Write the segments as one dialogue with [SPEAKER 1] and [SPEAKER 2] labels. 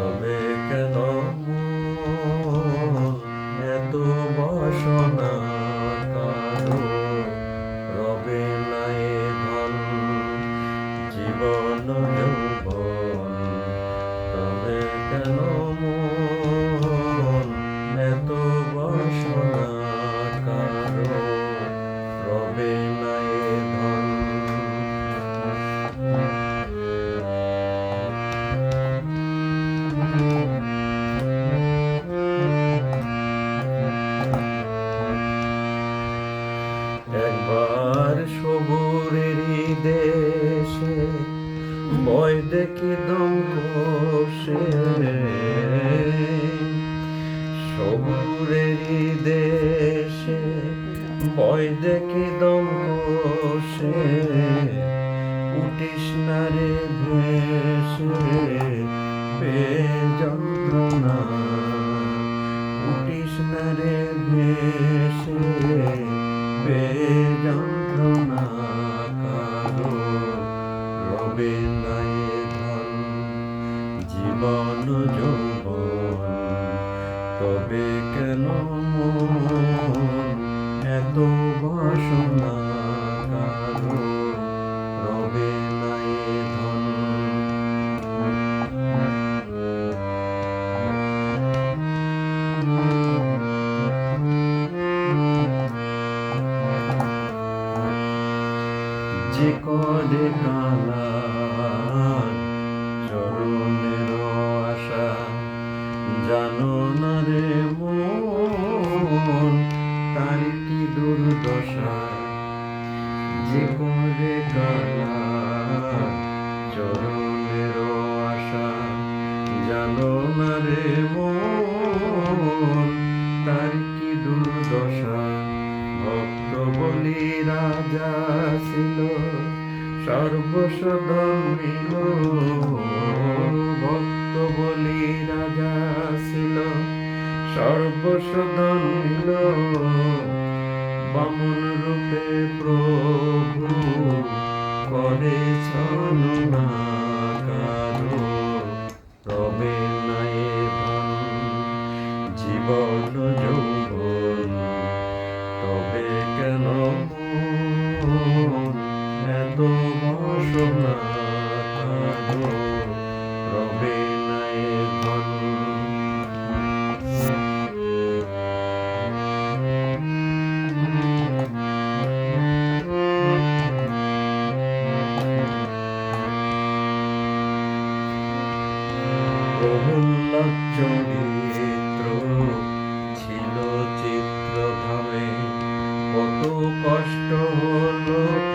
[SPEAKER 1] তবে কেন এত বাসনা কারও? রবে নাই ধন জীবন যৌবন তবে কেন মন দেশে বয় দেখি দম কষে উঠিস না রে ভেসে পে যন্ত্রণা, উঠিস না রে ভেসে, বে যন্ত্রণা। কেন এত বাসনা দুর্দশা যে করে কালার চরণের আশা, জানো না রে মন, তার কি দুর্দশা? ভক্ত বলি রাজা ছিল সর্বসদন মিল ভক্ত বলি রাজা ছিল সর্বসদন মিল বামন রূপে প্রভু, করে ছলনা কারও রবে ধন, জীবন যৌবন, তবে কেন এত বাসনা কারও?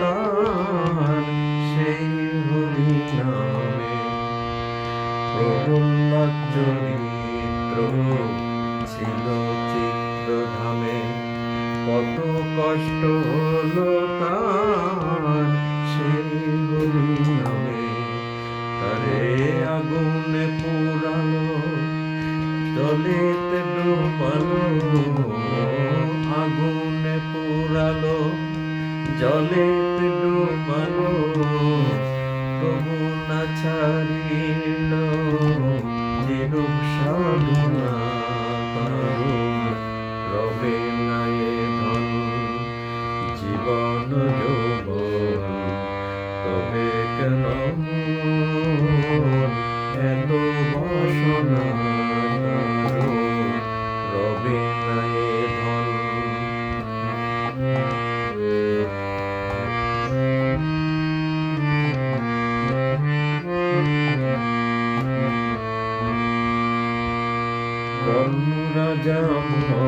[SPEAKER 1] তার সেই হরি নামে প্রহ্লাদ চরিত্র ছিল চিত্রধামে। কত কষ্ট হলো জলেতে ডুবালো তবু না ছাড়িল যেরূপ সাধনা রবে নাই ধন, জীবন যৌবন, তবে কেন এত বাসনা? রাজা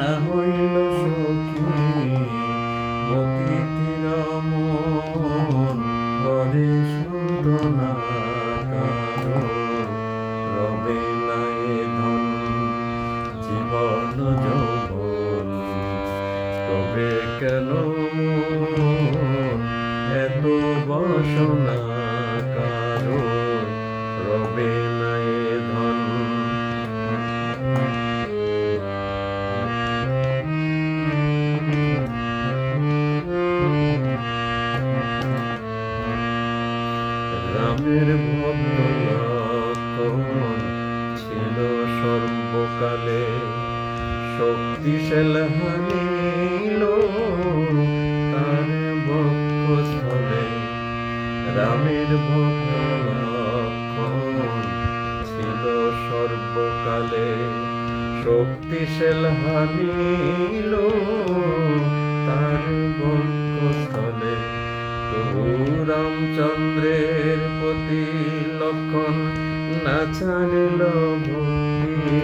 [SPEAKER 1] না হইল সখী অতীতির মন হরে সুদনা রবে নাই ধন, জীবন যৌবন, তবে কেন এত বসনা? ছিল সর্বকালে। শক্তিশীল হানিল তার বক্ষস্থলে রামচন্দ্রের প্রতি লক্ষণ না ছানিল ভক্তি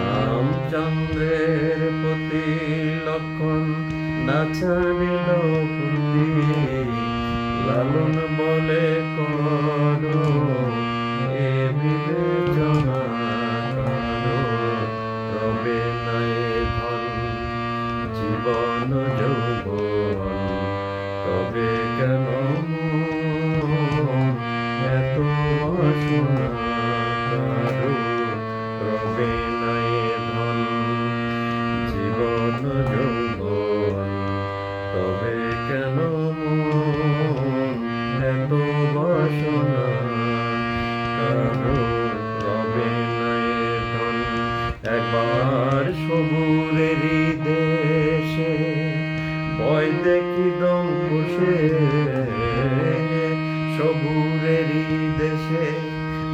[SPEAKER 1] রামচন্দ্রের প্রতি লক্ষণ না ছানিল ভূমি লালন বলে করো। সবুরেরই দেশে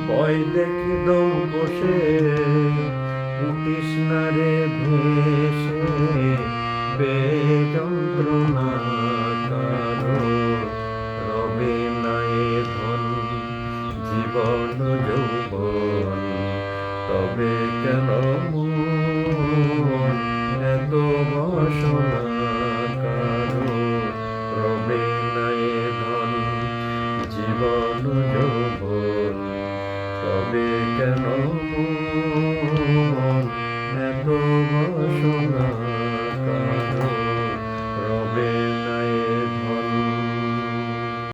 [SPEAKER 1] বয় দেখি দম বসে উঠিস না রে ভেসে কারণ Lord.